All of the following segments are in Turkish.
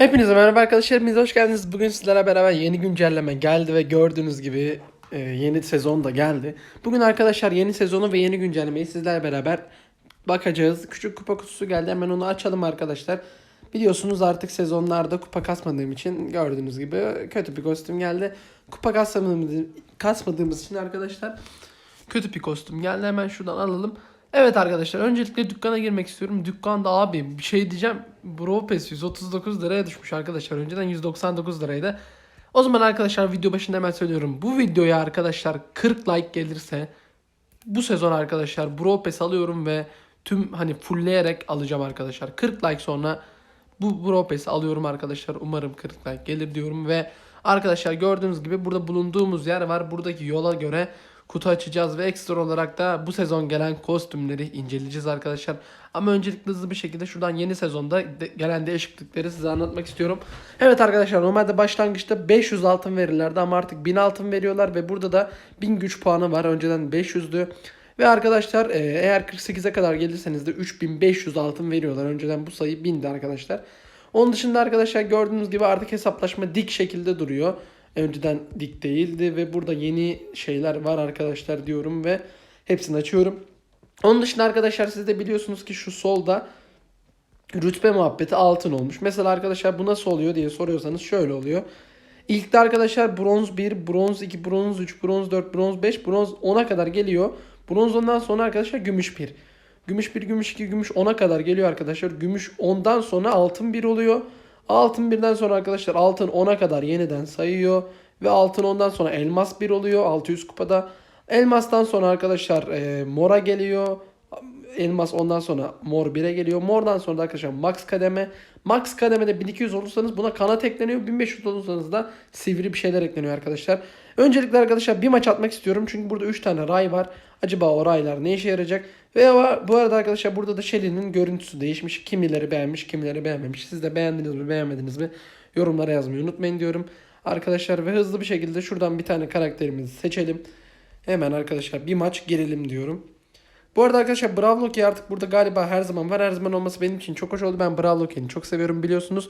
Hepinize merhaba arkadaşlar, hepiniz hoş geldiniz. Bugün sizlerle beraber yeni güncelleme geldi ve gördüğünüz gibi e, yeni sezon da geldi. Bugün arkadaşlar yeni sezonu ve yeni güncellemeyi sizlerle beraber bakacağız. Küçük kupa kutusu geldi, hemen onu açalım arkadaşlar. Biliyorsunuz artık sezonlarda kupa kasmadığım için gördüğünüz gibi kötü bir kostüm geldi. Kupa kasmadığımız, kasmadığımız için arkadaşlar kötü bir kostüm geldi. Hemen şuradan alalım. Evet arkadaşlar öncelikle dükkana girmek istiyorum. Dükkanda abi bir şey diyeceğim. Bro Pass 139 liraya düşmüş arkadaşlar. Önceden 199 liraydı. O zaman arkadaşlar video başında hemen söylüyorum. Bu videoya arkadaşlar 40 like gelirse bu sezon arkadaşlar Bro Pass alıyorum ve tüm hani fullleyerek alacağım arkadaşlar. 40 like sonra bu Bro Pass'i alıyorum arkadaşlar. Umarım 40 like gelir diyorum ve arkadaşlar gördüğünüz gibi burada bulunduğumuz yer var. Buradaki yola göre kutu açacağız ve ekstra olarak da bu sezon gelen kostümleri inceleyeceğiz arkadaşlar. Ama öncelikle hızlı bir şekilde şuradan yeni sezonda de- gelen değişiklikleri size anlatmak istiyorum. Evet arkadaşlar normalde başlangıçta 500 altın verirlerdi ama artık 1000 altın veriyorlar ve burada da 1000 güç puanı var. Önceden 500'dü. Ve arkadaşlar e, eğer 48'e kadar gelirseniz de 3500 altın veriyorlar. Önceden bu sayı 1000'di arkadaşlar. Onun dışında arkadaşlar gördüğünüz gibi artık hesaplaşma dik şekilde duruyor. Önceden dik değildi ve burada yeni şeyler var arkadaşlar diyorum ve hepsini açıyorum. Onun dışında arkadaşlar siz de biliyorsunuz ki şu solda rütbe muhabbeti altın olmuş. Mesela arkadaşlar bu nasıl oluyor diye soruyorsanız şöyle oluyor. İlk de arkadaşlar bronz 1, bronz 2, bronz 3, bronz 4, bronz 5, bronz 10'a kadar geliyor. Bronz 10'dan sonra arkadaşlar gümüş 1. Gümüş 1, gümüş 2, gümüş 10'a kadar geliyor arkadaşlar. Gümüş 10'dan sonra altın 1 oluyor. Altın 1'den sonra arkadaşlar altın 10'a kadar yeniden sayıyor. Ve altın 10'dan sonra elmas 1 oluyor 600 kupada. Elmastan sonra arkadaşlar e, mora geliyor. Elmas ondan sonra mor 1'e geliyor. Mordan sonra da arkadaşlar max kademe. Max kademede 1200 olursanız buna kanat ekleniyor. 1500 olursanız da sivri bir şeyler ekleniyor arkadaşlar. Öncelikle arkadaşlar bir maç atmak istiyorum. Çünkü burada 3 tane ray var. Acaba o raylar ne işe yarayacak? Ve bu arada arkadaşlar burada da Shelly'nin görüntüsü değişmiş. Kimileri beğenmiş, kimileri beğenmemiş. Siz de beğendiniz mi, beğenmediniz mi? Yorumlara yazmayı unutmayın diyorum. Arkadaşlar ve hızlı bir şekilde şuradan bir tane karakterimizi seçelim. Hemen arkadaşlar bir maç girelim diyorum. Bu arada arkadaşlar Brawl Loki artık burada galiba her zaman var. Her zaman olması benim için çok hoş oldu. Ben Brawl Loki'ni çok seviyorum biliyorsunuz.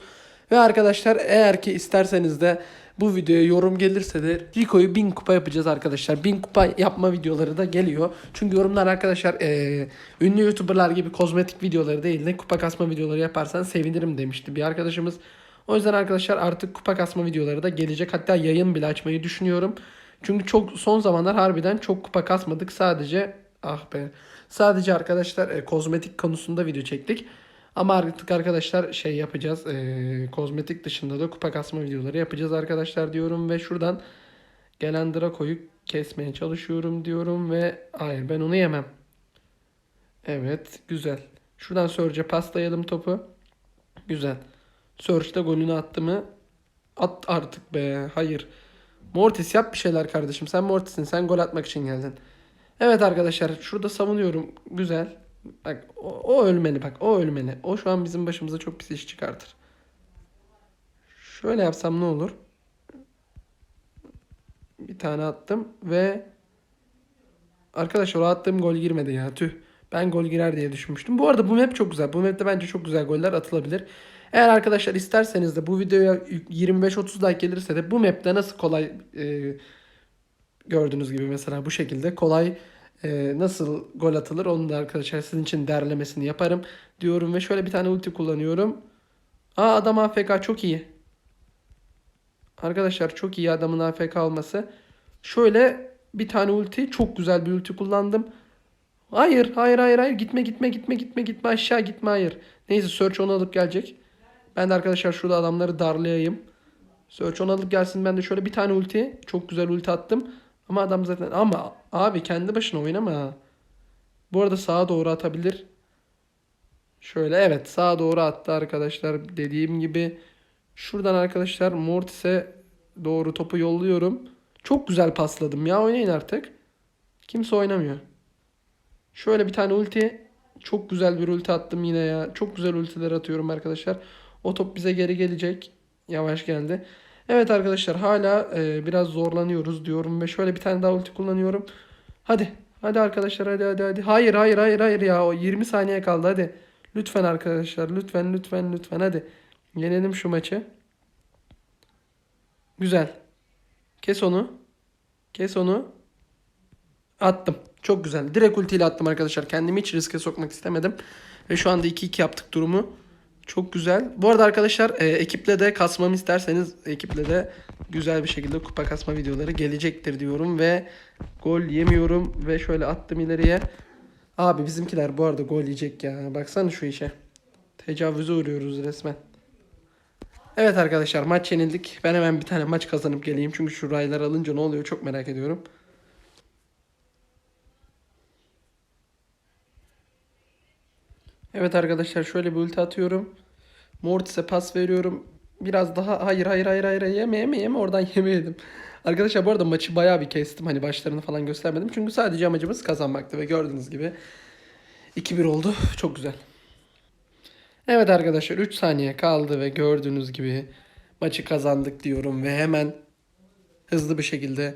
Ve arkadaşlar eğer ki isterseniz de bu videoya yorum gelirse de Rico'yu 1000 kupa yapacağız arkadaşlar. 1000 kupa yapma videoları da geliyor. Çünkü yorumlar arkadaşlar eee, ünlü YouTuber'lar gibi kozmetik videoları değil de kupa kasma videoları yaparsan sevinirim demişti bir arkadaşımız. O yüzden arkadaşlar artık kupa kasma videoları da gelecek. Hatta yayın bile açmayı düşünüyorum. Çünkü çok son zamanlar harbiden çok kupa kasmadık. Sadece ah be. Sadece arkadaşlar e, kozmetik konusunda video çektik. Ama artık arkadaşlar şey yapacağız. E, kozmetik dışında da kupa kasma videoları yapacağız arkadaşlar diyorum ve şuradan gelen Draco'yu kesmeye çalışıyorum diyorum ve hayır ben onu yemem. Evet güzel. Şuradan Surge'e paslayalım topu. Güzel. Surge de golünü attı mı? At artık be. Hayır. Mortis yap bir şeyler kardeşim. Sen Mortis'in. Sen gol atmak için geldin. Evet arkadaşlar şurada savunuyorum. Güzel. Bak o, o ölmeli bak. O ölmeli. O şu an bizim başımıza çok pis iş çıkartır. Şöyle yapsam ne olur? Bir tane attım ve arkadaşlar o attığım gol girmedi ya. Tüh. Ben gol girer diye düşünmüştüm. Bu arada bu map çok güzel. Bu map'te bence çok güzel goller atılabilir. Eğer arkadaşlar isterseniz de bu videoya 25-30 like gelirse de bu map'te nasıl kolay e, gördüğünüz gibi mesela bu şekilde kolay e, nasıl gol atılır onu da arkadaşlar sizin için derlemesini yaparım diyorum ve şöyle bir tane ulti kullanıyorum. Aa adam AFK çok iyi. Arkadaşlar çok iyi adamın AFK olması. Şöyle bir tane ulti çok güzel bir ulti kullandım. Hayır hayır hayır hayır gitme gitme gitme gitme gitme aşağı gitme hayır. Neyse Search onu alıp gelecek. Ben de arkadaşlar şurada adamları darlayayım. Search onu alıp gelsin ben de şöyle bir tane ulti. Çok güzel ulti attım. Ama adam zaten ama abi kendi başına oynama. Bu arada sağa doğru atabilir. Şöyle evet sağa doğru attı arkadaşlar dediğim gibi. Şuradan arkadaşlar Mortis'e doğru topu yolluyorum. Çok güzel pasladım ya oynayın artık. Kimse oynamıyor. Şöyle bir tane ulti. Çok güzel bir ulti attım yine ya. Çok güzel ultiler atıyorum arkadaşlar. O top bize geri gelecek. Yavaş geldi. Evet arkadaşlar hala e, biraz zorlanıyoruz diyorum ve şöyle bir tane daha ulti kullanıyorum. Hadi. Hadi arkadaşlar hadi hadi hadi. Hayır hayır hayır hayır ya. O 20 saniye kaldı hadi. Lütfen arkadaşlar lütfen lütfen lütfen hadi. Yenelim şu maçı. Güzel. Kes onu. Kes onu. Attım. Çok güzel. Direkt ultiyle attım arkadaşlar. Kendimi hiç riske sokmak istemedim. Ve şu anda 2-2 yaptık durumu. Çok güzel. Bu arada arkadaşlar e, ekiple de kasmamı isterseniz ekiple de güzel bir şekilde kupa kasma videoları gelecektir diyorum. Ve gol yemiyorum. Ve şöyle attım ileriye. Abi bizimkiler bu arada gol yiyecek ya. Baksana şu işe. Tecavüze uğruyoruz resmen. Evet arkadaşlar maç yenildik. Ben hemen bir tane maç kazanıp geleyim. Çünkü şu raylar alınca ne oluyor çok merak ediyorum. Evet arkadaşlar şöyle bir ulti atıyorum. Mortis'e pas veriyorum. Biraz daha hayır hayır hayır hayır yeme yeme yeme oradan yemeyedim. Arkadaşlar bu arada maçı bayağı bir kestim. Hani başlarını falan göstermedim. Çünkü sadece amacımız kazanmaktı ve gördüğünüz gibi 2-1 oldu. Çok güzel. Evet arkadaşlar 3 saniye kaldı ve gördüğünüz gibi maçı kazandık diyorum ve hemen hızlı bir şekilde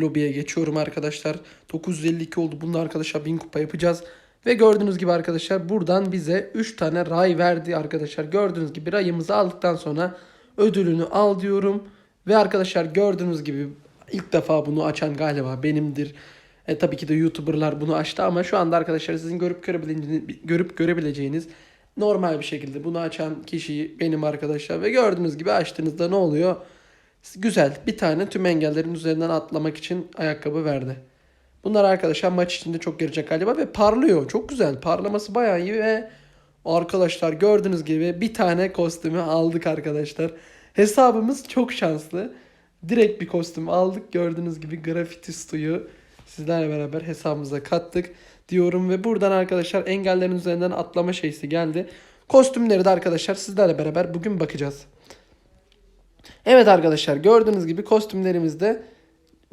lobiye geçiyorum arkadaşlar. 952 oldu. Bununla arkadaşlar 1000 kupa yapacağız. Ve gördüğünüz gibi arkadaşlar buradan bize 3 tane ray verdi arkadaşlar. Gördüğünüz gibi rayımızı aldıktan sonra ödülünü al diyorum. Ve arkadaşlar gördüğünüz gibi ilk defa bunu açan galiba benimdir. E, tabii ki de YouTuber'lar bunu açtı ama şu anda arkadaşlar sizin görüp görebileceğiniz, görüp görebileceğiniz normal bir şekilde bunu açan kişi benim arkadaşlar. Ve gördüğünüz gibi açtığınızda ne oluyor? Güzel bir tane tüm engellerin üzerinden atlamak için ayakkabı verdi. Bunlar arkadaşlar maç içinde çok gelecek galiba ve parlıyor. Çok güzel. Parlaması bayağı iyi ve arkadaşlar gördüğünüz gibi bir tane kostümü aldık arkadaşlar. Hesabımız çok şanslı. Direkt bir kostüm aldık. Gördüğünüz gibi grafiti suyu sizlerle beraber hesabımıza kattık diyorum ve buradan arkadaşlar engellerin üzerinden atlama şeysi geldi. Kostümleri de arkadaşlar sizlerle beraber bugün bakacağız. Evet arkadaşlar gördüğünüz gibi kostümlerimizde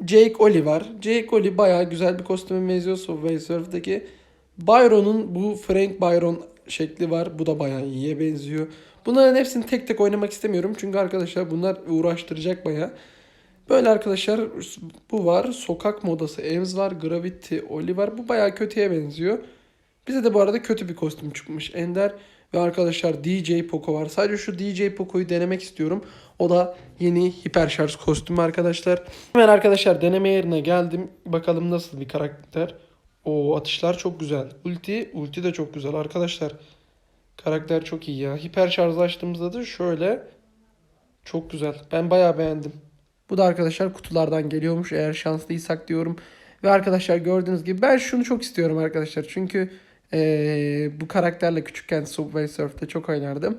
Jake Oli var. Jake Oli bayağı güzel bir kostüme benziyor Subway Surf'daki. Byron'un bu Frank Byron şekli var. Bu da bayağı iyiye benziyor. Bunların hepsini tek tek oynamak istemiyorum. Çünkü arkadaşlar bunlar uğraştıracak bayağı. Böyle arkadaşlar bu var. Sokak modası Ems var. Gravity Oli var. Bu bayağı kötüye benziyor. Bize de bu arada kötü bir kostüm çıkmış. Ender ve arkadaşlar DJ Poco var. Sadece şu DJ Poco'yu denemek istiyorum. O da yeni hiper şarj kostümü arkadaşlar. Hemen arkadaşlar deneme yerine geldim. Bakalım nasıl bir karakter. O atışlar çok güzel. Ulti, ulti de çok güzel arkadaşlar. Karakter çok iyi ya. Hiper şarj açtığımızda da şöyle çok güzel. Ben bayağı beğendim. Bu da arkadaşlar kutulardan geliyormuş eğer şanslıysak diyorum. Ve arkadaşlar gördüğünüz gibi ben şunu çok istiyorum arkadaşlar. Çünkü ee, bu karakterle küçükken Subway Surf'te çok oynardım.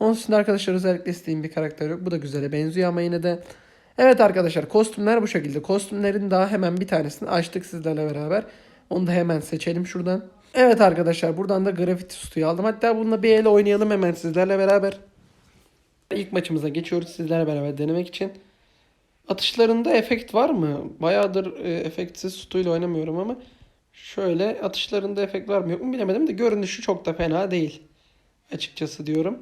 Onun için arkadaşlar özellikle istediğim bir karakter yok. Bu da güzele benziyor ama yine de. Evet arkadaşlar kostümler bu şekilde. Kostümlerin daha hemen bir tanesini açtık sizlerle beraber. Onu da hemen seçelim şuradan. Evet arkadaşlar buradan da Gravity Suit'u aldım. Hatta bununla bir el oynayalım hemen sizlerle beraber. İlk maçımıza geçiyoruz sizlerle beraber denemek için. Atışlarında efekt var mı? Bayağıdır e, efektsiz sutuyla oynamıyorum ama şöyle atışlarında efekt var mı yok mu bilemedim de görünüşü çok da fena değil. Açıkçası diyorum.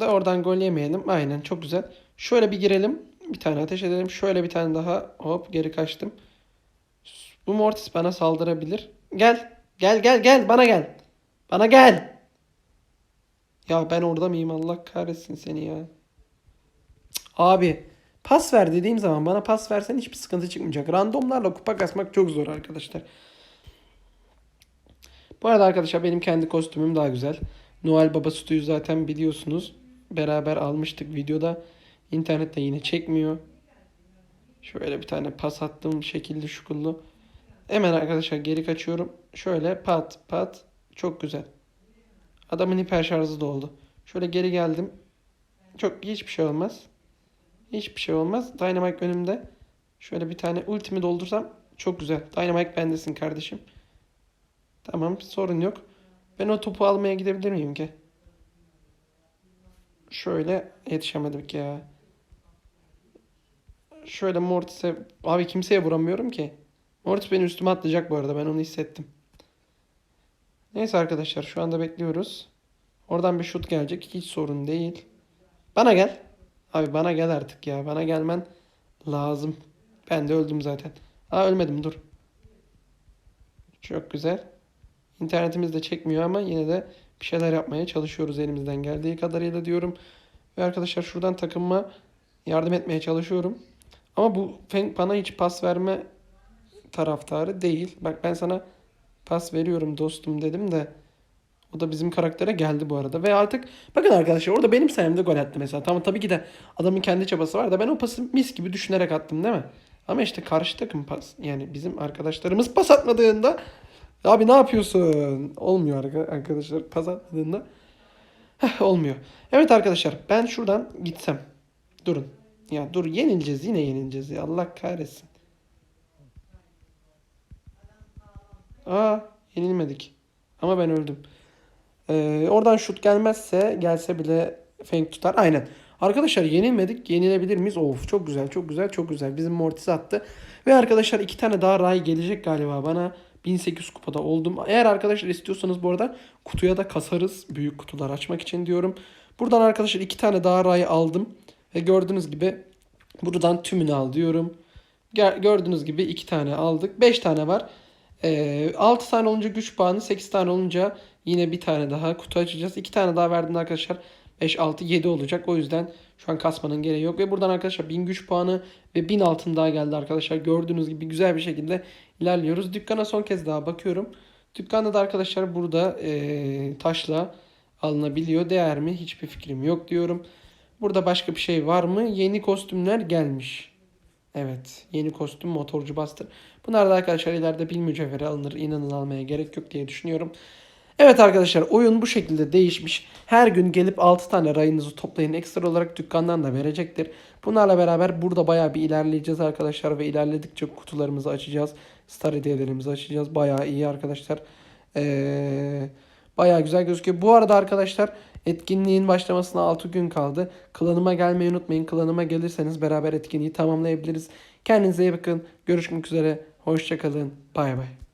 Da oradan gol yemeyelim. Aynen çok güzel. Şöyle bir girelim. Bir tane ateş edelim. Şöyle bir tane daha. Hop geri kaçtım. Bu Mortis bana saldırabilir. Gel. Gel gel gel. Bana gel. Bana gel. Ya ben orada mıyım? Allah kahretsin seni ya. Abi. Pas ver dediğim zaman bana pas versen hiçbir sıkıntı çıkmayacak. Randomlarla kupa kasmak çok zor arkadaşlar. Bu arada arkadaşlar benim kendi kostümüm daha güzel. Noel Baba Stu'yu zaten biliyorsunuz. Beraber almıştık videoda. İnternette yine çekmiyor. Şöyle bir tane pas attım şekilli şukullu. Hemen arkadaşlar geri kaçıyorum. Şöyle pat pat. Çok güzel. Adamın hiper şarjı da oldu. Şöyle geri geldim. Çok hiçbir şey olmaz. Hiçbir şey olmaz. Dynamite önümde. Şöyle bir tane ultimi doldursam çok güzel. Dynamite bendesin kardeşim. Tamam sorun yok. Ben o topu almaya gidebilir miyim ki? Şöyle yetişemedik ya. Şöyle Mortis'e... Abi kimseye vuramıyorum ki. Mortis beni üstüme atlayacak bu arada. Ben onu hissettim. Neyse arkadaşlar şu anda bekliyoruz. Oradan bir şut gelecek. Hiç sorun değil. Bana gel. Abi bana gel artık ya. Bana gelmen lazım. Ben de öldüm zaten. Aa ölmedim dur. Çok güzel. İnternetimiz de çekmiyor ama yine de bir şeyler yapmaya çalışıyoruz elimizden geldiği kadarıyla diyorum. Ve arkadaşlar şuradan takımıma yardım etmeye çalışıyorum. Ama bu Feng bana hiç pas verme taraftarı değil. Bak ben sana pas veriyorum dostum dedim de o da bizim karaktere geldi bu arada. Ve artık bakın arkadaşlar orada benim sayemde gol attı mesela. Tamam tabii ki de adamın kendi çabası var da ben o pası mis gibi düşünerek attım değil mi? Ama işte karşı takım pas yani bizim arkadaşlarımız pas atmadığında abi ne yapıyorsun? Olmuyor arka- arkadaşlar pas atmadığında. Heh, olmuyor. Evet arkadaşlar ben şuradan gitsem. Durun. Ya dur yenileceğiz yine yenileceğiz ya Allah kahretsin. Aa yenilmedik. Ama ben öldüm. Ee, oradan şut gelmezse gelse bile fake tutar. Aynen. Arkadaşlar yenilmedik. Yenilebilir miyiz? Of çok güzel çok güzel çok güzel. Bizim Mortis attı. Ve arkadaşlar iki tane daha ray gelecek galiba bana. 1800 kupada oldum. Eğer arkadaşlar istiyorsanız bu arada kutuya da kasarız. Büyük kutular açmak için diyorum. Buradan arkadaşlar iki tane daha ray aldım. Ve gördüğünüz gibi buradan tümünü al diyorum. Gör- Gördüğünüz gibi iki tane aldık. 5 tane var. Ee, 6 tane olunca güç puanı, 8 tane olunca yine bir tane daha kutu açacağız. 2 tane daha verdiğinde arkadaşlar 5, 6, 7 olacak. O yüzden şu an kasmanın gereği yok. Ve buradan arkadaşlar 1000 güç puanı ve 1000 altın daha geldi arkadaşlar. Gördüğünüz gibi güzel bir şekilde ilerliyoruz. Dükkana son kez daha bakıyorum. Dükkanda da arkadaşlar burada ee, taşla alınabiliyor. Değer mi? Hiçbir fikrim yok diyorum. Burada başka bir şey var mı? Yeni kostümler gelmiş. Evet. Yeni kostüm motorcu bastır. Bunlar da arkadaşlar ileride bir mücevhere alınır. İnanın almaya gerek yok diye düşünüyorum. Evet arkadaşlar oyun bu şekilde değişmiş. Her gün gelip 6 tane rayınızı toplayın. Ekstra olarak dükkandan da verecektir. Bunlarla beraber burada bayağı bir ilerleyeceğiz arkadaşlar. Ve ilerledikçe kutularımızı açacağız. Star hediyelerimizi açacağız. Bayağı iyi arkadaşlar. Ee, bayağı güzel gözüküyor. Bu arada arkadaşlar etkinliğin başlamasına 6 gün kaldı. Klanıma gelmeyi unutmayın. Klanıma gelirseniz beraber etkinliği tamamlayabiliriz. Kendinize iyi bakın. Görüşmek üzere. Hoşçakalın. Bay bay.